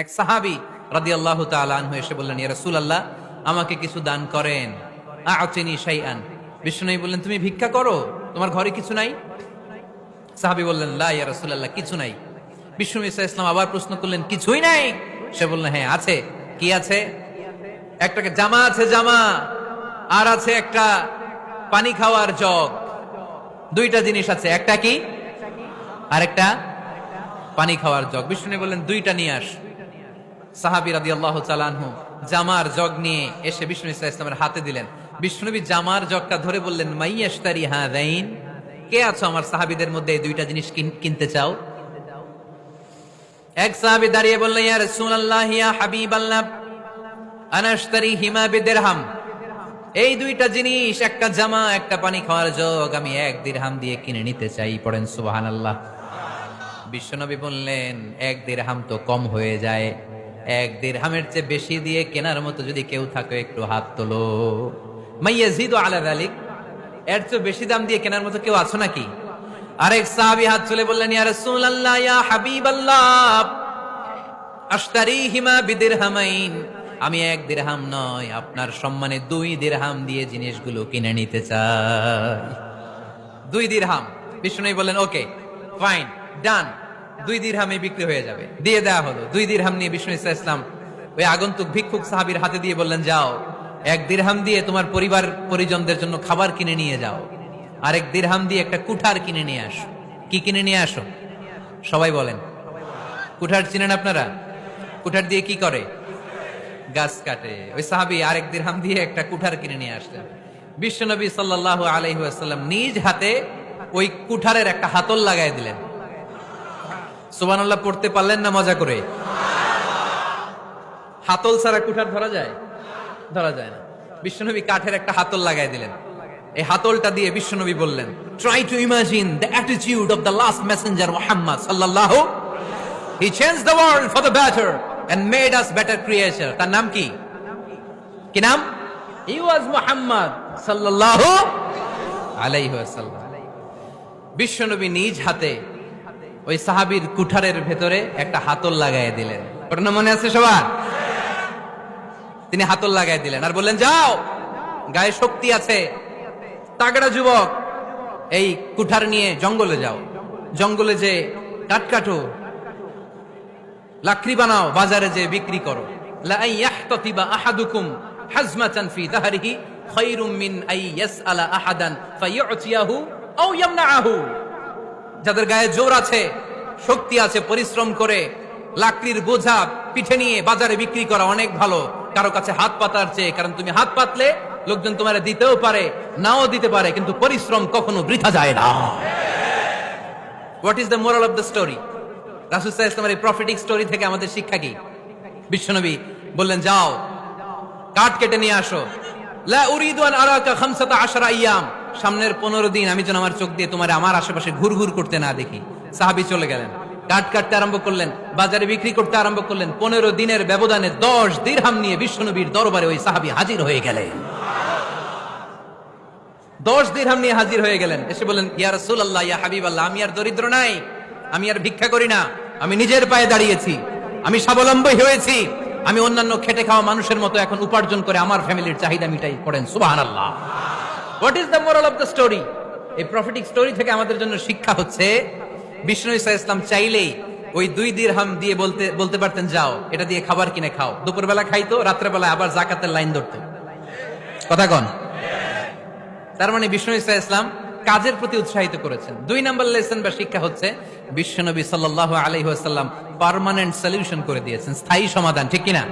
এক সাহাবি রাদি আল্লাহ তালু এসে বললেন, ইয়া রসুল আল্লাহ আমাকে কিছু দান করেন। আচেনি শাইআন। বিষ্ণু বললেন, তুমি ভিক্ষা করো? তোমার ঘরে কিছু নাই? সাহাবি বললেন, লা, ইয়া রসুল আল্লাহ কিছু নাই। বিষ্ণু ইসা ইসলাম আবার প্রশ্ন করলেন, কিছুই নাই? সে বললেন হ্যাঁ আছে। কি আছে? একটা জামা আছে, জামা। আর আছে একটা, পানি খাওয়ার জগ। দুইটা জিনিস আছে, একটা কি? আর একটা পানি খাওয়ার জগ। বিষ্ণু বললেন, দুইটা নিয়ে আস। সাহাবি রাদি আল্লাহ চালানহু জামার জগ নিয়ে এসে বিষ্ণু ইসলাম ইসলামের হাতে দিলেন। বিষ্ণুনবী জামার জগটা ধরে বললেন মাইয়াস্তারি হা দাইন কে আছো আমার সাহাবিদের মধ্যে এই দুইটা জিনিস কিন- কিনতে চাও? এক সাহাবি দাঁড়িয়ে বললেন, ইয়া রাসূলুল্লাহ, ইয়া হাবিবাল্লাহ, আনাশতারি হিমা বিদিরহাম? এই দুইটা জিনিস, একটা জামা, একটা পানি খাওয়ার জগ, আমি এক দিরহাম দিয়ে কিনে নিতে চাই। পড়েন, সুবহানাল্লাহ। বিশ্বনবী বললেন, এক দেড়হাম তো কম হয়ে যায়। এক দেড়হামের চেয়ে বেশি দিয়ে কেনার মতো যদি কেউ থাকে, একটু হাত তোলো। মাইয়া জিদ আলা দালিক, এর চেয়ে বেশি দাম দিয়ে কেনার মতো কেউ আছো নাকি? আরেক সাহাবি হাত চলে বললেন, ইয়া রাসূলুল্লাহ, ইয়া হাবিবাল্লাহ আশতারি হিমা বিদিরহামাইন, আমি এক দিরহাম নয়, আপনার সম্মানে দুই দিরহাম দিয়ে জিনিসগুলো কিনে নিতে চাই। দুই দিরহাম। বিষ্ণু বললেন, ওকে, ফাইন, ডান। দুই দিরহামে বিক্রি হয়ে যাবে। দিয়ে দেওয়া হলো। দুই দিরহাম নিয়ে বিষ্ণু ইসা ইসলাম ওই আগন্তুক ভিক্ষুক সাহাবির হাতে দিয়ে বললেন, যাও, এক দিরহাম দিয়ে তোমার পরিবার পরিজনদের জন্য খাবার কিনে নিয়ে যাও। আরেক দিরহাম দিয়ে একটা কুঠার কিনে নিয়ে আসো। কি কিনে নিয়ে আসো? সবাই বলেন, কুঠার চিনেন আপনারা? কুঠার দিয়ে কি করে? গাছ কাটে। ওই সাহাবি আরেক দিরহাম দিয়ে একটা কুঠার কিনে নিয়ে আসলেন। বিশ্বনবী সাল্লাহ আলহিহাসাল্লাম নিজ হাতে ওই কুঠারের একটা হাতল লাগাই দিলেন। সুবানাল্লাহ পড়তে পারলেন না মজা করে? হাতল ছাড়া কুঠার ধরা যায়? ধরা যায় না। বিশ্বনবী কাঠের একটা হাতল লাগাই দিলেন। এই হাতলটা দিয়ে বিশ্বনবী বললেন try to imagine the attitude of the last messenger Muhammad সাল্লাল্লাহু he change the world for the better and made us better creature তার নাম কি? কি নাম? হি ওয়াজ মুহাম্মদ সাল্লাল্লাহু আলাইহি ওয়াসাল্লাম। বিশ্বনবী নিজ হাতে ওই সাহাবীর কুঠারের ভেতরে একটা হাতল লাগাই দিলেন। ওটা না মনে আছে সবার? তিনি হাতল লাগাই দিলেন আর বললেন, যাও, গায়ে শক্তি আছে। তাগড়া যুবক, এই কুঠার নিয়ে জঙ্গলে যাও। জঙ্গলে যে কাঠ কাটো, লাকড়ি বানাও, বাজারে যে বিক্রি করো। আহাদুকুম হাজমাতান ফি দাহরিহি খায়রুম আই ইয়াসআলা আহাদান যাদের গায়ে জোর আছে, শক্তি আছে, পরিশ্রম করে, লাকড়ির বোঝা, পিঠে নিয়ে বাজারে বিক্রি করা অনেক ভালো। কারও কাছে হাত পাতার চেয়ে, কারণ তুমি হাত পাতলে লোকজন তোমার দিতেও পারে, নাও দিতে পারে, কিন্তু পরিশ্রম কখনো বৃথা যায় না। What is the moral of the story রাসুসাহ ইসলামের এই প্রফিটিক স্টোরি থেকে আমাদের শিক্ষা কি? বিশ্বনবী বললেন, যাও, কাঠ কেটে নিয়ে আসো। লা উরিদু আন আরাকা খামসাতা আশরা আইয়াম। সামনের 15 দিন আমি যেন আমার চোখ দিয়ে তোমার আমার আশেপাশে ঘুরঘুর করতে না দেখি। সাহাবী চলে গেলেন। কাঠ কাটতে আরম্ভ করলেন, বাজারে বিক্রি করতে আরম্ভ করলেন। 15 দিনের ব্যবধানে 10 দিরহাম নিয়ে বিশ্বনবীর দরবারে ওই সাহাবী হাজির হয়ে গেলেন। দশ দিরহাম নিয়ে হাজির হয়ে গেলেন। এসে বলেন ইয়া রাসূলুল্লাহ, ইয়া হাবিবাল্লাহ, আমি আর দরিদ্র নাই, আমি আর ভিক্ষা করি না, আমি নিজের পায়ে দাঁড়িয়েছি, আমি স্বাবলম্বী হয়েছি, আমি অন্যান্য খেটে খাওয়া মানুষের মতো এখন উপার্জন করে আমার ফ্যামিলির চাহিদা মিটাই পড়েন সুবহানাল্লাহ। What is the moral of the story এই প্রফিটিক স্টোরি থেকে আমাদের জন্য শিক্ষা হচ্ছে, বিষ্ণু ইসা ইসলাম চাইলেই ওই দুই দিরহাম দিয়ে বলতে বলতে পারতেন, যাও, এটা দিয়ে খাবার কিনে খাও। দুপুরবেলা খাইতো রাত্রেবেলা আবার জাকাতের লাইন ধরতো। কথা কন। তার মানে বিষ্ণু ইসা ইসলাম কাজের প্রতি উৎসাহিত করেছেন। দুই নম্বর লেসন বা শিক্ষা হচ্ছে, বিশ্বনবী সাল্লাহ আলহি আসাল্লাম পারমানেন্ট সলিউশন করে দিয়েছেন, স্থায়ী সমাধান, ঠিক কিনা?